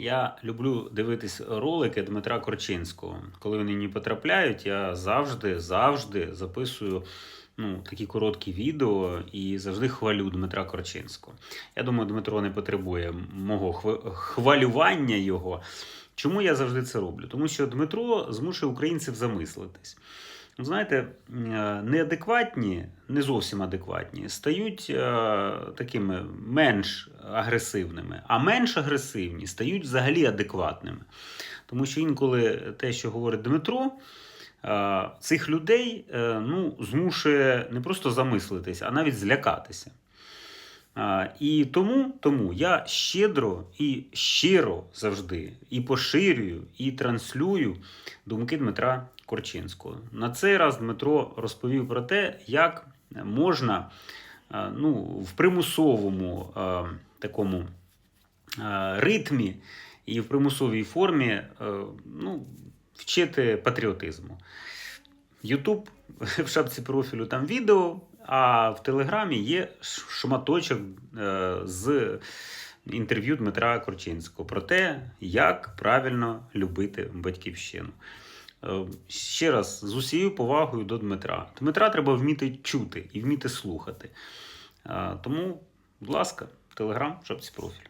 Я люблю дивитись ролики Дмитра Корчинського. Коли вони мені потрапляють, я завжди, завжди записую ну, такі короткі відео і завжди хвалю Дмитра Корчинського. Я думаю, Дмитро не потребує мого хва- хвалювання його. Чому я завжди це роблю? Тому що Дмитро змушує українців замислитись. Ну, Знаєте, е, неадекватні, не зовсім адекватні, стають е, такими менш агресивними, а менш агресивні стають взагалі адекватними. Тому що інколи те, що говорить Дмитро, е, цих людей е, ну, змушує не просто замислитись, а навіть злякатися. І тому, тому я щедро і щиро завжди і поширюю, і транслюю думки Дмитра Корчинського. На цей раз Дмитро розповів про те, як можна е, ну, в примусовому е, такому е, ритмі і в примусовій формі е, ну, вчити патріотизму. Ютуб в шапці профілю там відео, а в Телеграмі є шматочок е, з інтерв'ю Дмитра Корчинського про те, як правильно любити батьківщину. Е, Ще раз з усією повагою до Дмитра. Дмитра треба вміти чути і вміти слухати. Е, Тому, будь ласка, Телеграм шапці профілю.